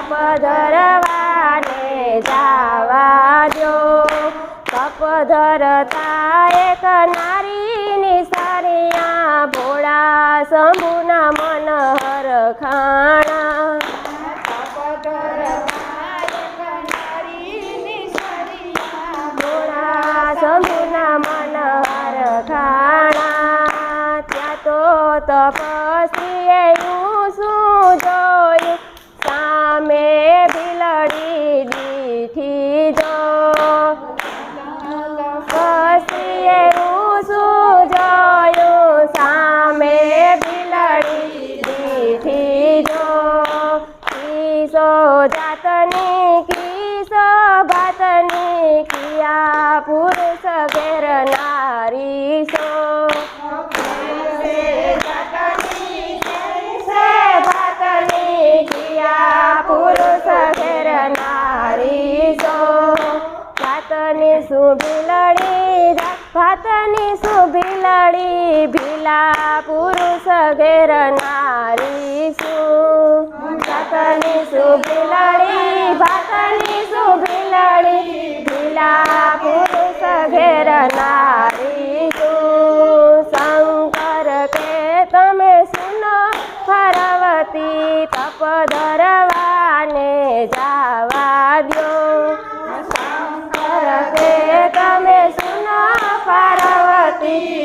તપ ધરવાને જાવા દો તપ ધરતા એક નારીની સારિયા ભોળા શંભુના મન હરખાણા શંભુના મન હરખાણા ત્યાં તો તપસ્વી જાતની કી ભાતની કિયા, પુરુષ ઘેર નારી સો ભાતની કિયા પુરુષ ઘેર નારી સો જાતની શું બિલડી ભાતની શું બિલડી ભીલા પુરુષ ઘેર નારી શું બિલડી ભાતની શું બિલડી ભીલા પુરુષ ઘેર નારી શું શંકર કે તમે સુનો પાર્વતી તપ ધરવાને જાવા દ્યો. શંકર કે તમે સુનો પાર્વતી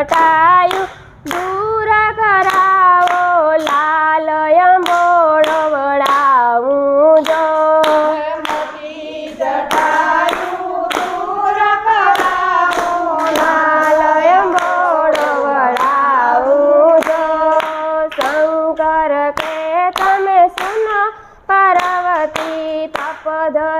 जटायू दूर करावो लाल यंबोड वडावू जो। जटायू दूर करावो लाल यंबोड वडावू जो। शंकर के तमे सुनो पार्वती तपधर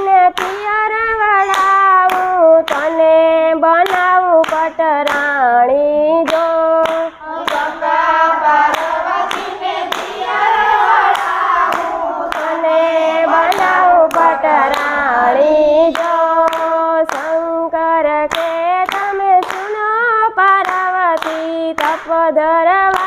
તપ ધરવા.